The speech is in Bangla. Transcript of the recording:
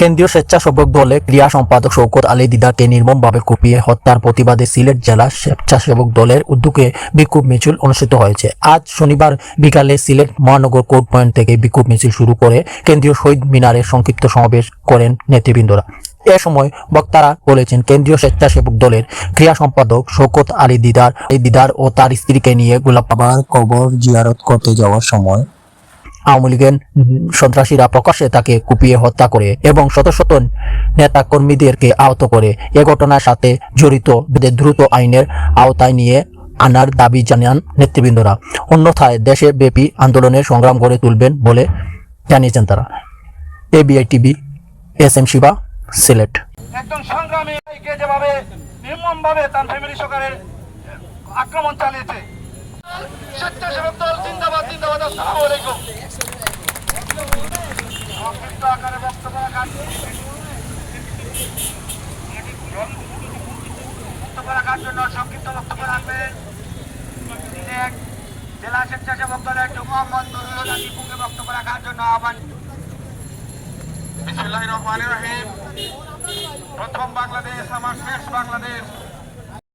কেন্দ্রীয় স্বেচ্ছাসেবক দলে ক্রিয়া সম্পাদক শৌকত আলী দিদারকে নির্মমভাবে কুপিয়ে হত্যার প্রতিবাদে সিলেট জেলা স্বেচ্ছাসেবক দলের উদ্যোগে বিক্ষোভ মিছিল অনুষ্ঠিত হয়েছে। আজ শনিবার বিকালে সিলেট মহানগর কোর্ট পয়েন্ট থেকে বিক্ষোভ মিছিল শুরু করে কেন্দ্রীয় শহীদ মিনারে সংক্ষিপ্ত সমাবেশ করেন নেতৃবৃন্দরা। এ সময় বক্তারা বলেছেন, কেন্দ্রীয় স্বেচ্ছাসেবক দলের ক্রিয়া সম্পাদক শৌকত আলী দিদার দিদার ও তার স্ত্রীকে নিয়ে গোলাপ আবার কবর জিয়ারত করতে যাওয়ার সময় আওয়ামী লীগের সন্ত্রাসীরা প্রকাশ্যে তাকে কুপিয়ে হত্যা করে এবং শত শত নেতা কর্মীদেরকে আহত করে। এ ঘটনার সাথে জড়িত দ্রুত আইনের আওতায় নিয়ে আনার দাবি জানান নেতৃবৃন্দরা। অন্যথায় দেশে ব্যাপী আন্দোলনের সংগ্রাম গড়ে তুলবেন বলে জানিয়েছেন তারা। ABI TV, S M Shiba, Sylhet. একজন যেভাবে তার ফ্যামিলি আক্রমণ চালিয়েছে। স্বেচ্ছাসেবক দল জিন্দাবাদ জিন্দাবাদ আসসালামু আলাইকুম সংক্ষিপ্ত আকারে বক্তব্য রাখার রাখার জন্য সংক্ষিপ্ত বক্তব্য রাখবেন জেলা স্বেচ্ছাসেবক দলের মোহাম্মদ নুরুল হাকিমকে বক্তব্য রাখার জন্য আহ্বান। বিসমিল্লাহির রহমানির রহিম। প্রথম বাংলাদেশ, আমার শেষ বাংলাদেশ।